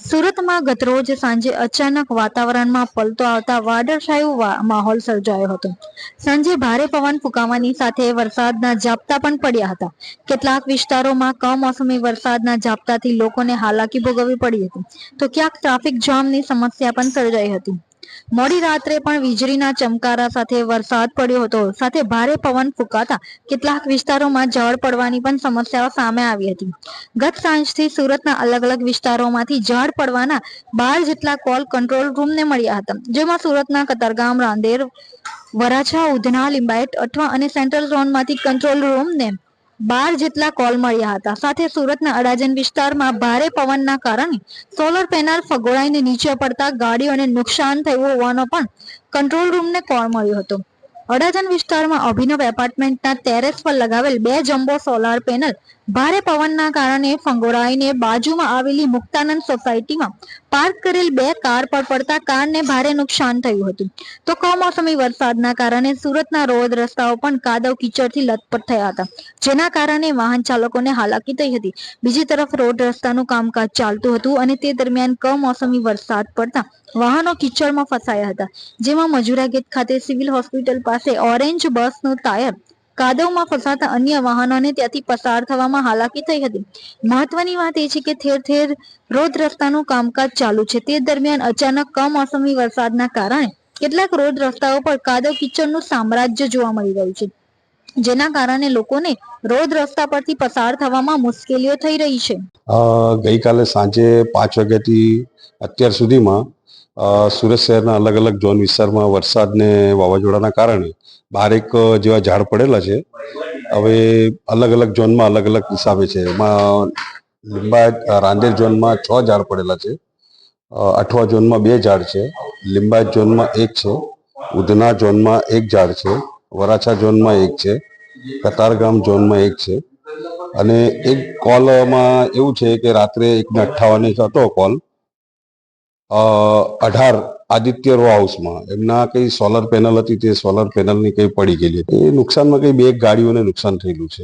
સુરતમાં ગતરોજ સાંજે અચાનક વાતાવરણમાં પલટો આવતા વાદળછાયું માહોલ સર્જાયો હતો. સાંજે ભારે પવન ફૂંકાવાની સાથે વરસાદના ઝાપટા પણ પડ્યા હતા. કેટલાક વિસ્તારોમાં કમોસમી વરસાદના ઝાપટાથી લોકોને હાલાકી ભોગવવી પડી હતી. તો ક્યાંક ટ્રાફિક જામની સમસ્યા પણ સર્જાઈ હતી. મોડી રાત્રે પણ વીજળીના ચમકારા સાથે વરસાદ પડ્યો હતો. સાથે ભારે પવન ફૂંકાતા કેટલાક વિસ્તારોમાં ઝાડ પડવાની પણ સમસ્યાઓ સામે આવી હતી. ગત સાંજથી સુરતના અલગ અલગ વિસ્તારોમાંથી ઝાડ પડવાના બાર જેટલા કોલ કંટ્રોલ રૂમને મળ્યા હતા. જેમાં સુરતના કતારગામ, રાંદેર, વરાછા, ઉધના, લિંબાયત, અઠવા અને સેન્ટ્રલ ઝોનમાંથી કંટ્રોલ રૂમને બાર જેટલા કોલ મળ્યા હતા. સાથે સુરતના અડાજણ વિસ્તારમાં ભારે પવનના કારણે સોલર પેનલ ફગોળાઈને નીચે પડતા ગાડીઓને નુકસાન થયું હોવાનો પણ કંટ્રોલ રૂમને કોલ મળ્યો હતો. અડાજણ વિસ્તારમાં અભિનવ એપાર્ટમેન્ટના ટેરેસ પર લગાવેલ બે જમ્બો સોલાર પેનલ ભારે પવનના કારણે ફંગોરાઈને બાજુમાં આવેલી મુક્તાનંદ સોસાયટીમાં પાર્ક કરેલ બે કાર પર પડતા કારને ભારે નુકસાન થયું હતું. તો કમોસમી વરસાદના કારણે સુરતના રોડ રસ્તાઓ પણ કાદવ કીચડથી લથપથ થયા હતા. જેના કારણે વાહન ચાલકોને હાલાકી થઈ હતી. બીજી તરફ રોડ રસ્તાનું કામકાજ ચાલતું હતું અને તે દરમિયાન કમોસમી વરસાદ પડતા વાહનો કીચડમાં ફસાયા હતા. જેમાં મજુરા ગેટ ખાતે સિવિલ હોસ્પિટલ પાસે ઓરેન્જ બસનું ટાયર, કાદવમાં ફસાતા અન્ય વાહનોને ત્યાંથી પસાર થવામાં હાલાકી થઈ હતી. મહત્વની વાત એ છે કે ઠેર ઠેર રોડ રસ્તાનું કામકાજ ચાલુ છે. તે દરમિયાન અચાનક કમોસમી વરસાદના કારણે કેટલાક રોડ રસ્તાઓ પર કાદવ કિચડનું સામ્રાજ્ય જોવા મળી રહ્યું છે, જેના કારણે લોકોને રોડ રસ્તા પરથી પસાર થવામાં મુશ્કેલીઓ થઈ રહી છે. ગઈકાલે સાંજે પાંચ વાગ્યાથી અત્યાર સુધીમાં સુરત શહેરના અલગ અલગ ઝોન વિસ્તારમાં વરસાદ ને વાવાઝોડાના કારણે બારેક જેવા ઝાડ પડેલા છે. હવે અલગ અલગ ઝોનમાં અલગ અલગ હિસાબે છે. એમાં અ, રાંદેર ઝોનમાં છ ઝાડ પડેલા છે. અઠવા ઝોનમાં બે ઝાડ છે. લિંબાયત ઝોનમાં એક છે. ઉધના ઝોનમાં એક ઝાડ છે. વરાછા ઝોનમાં એક છે. કતારગામ ઝોનમાં એક છે. અને એક કોલમાં એવું છે કે રાત્રે એકને અઠ્ઠાવને હતો કોલ. અઢાર આદિત્ય રો હાઉસમાં. એમના કઈ સોલર પેનલ હતી તે સોલર પેનલની કઈ પડી ગયેલી એ નુકસાનમાં કઈ બે ગાડીઓને નુકસાન થયેલું છે.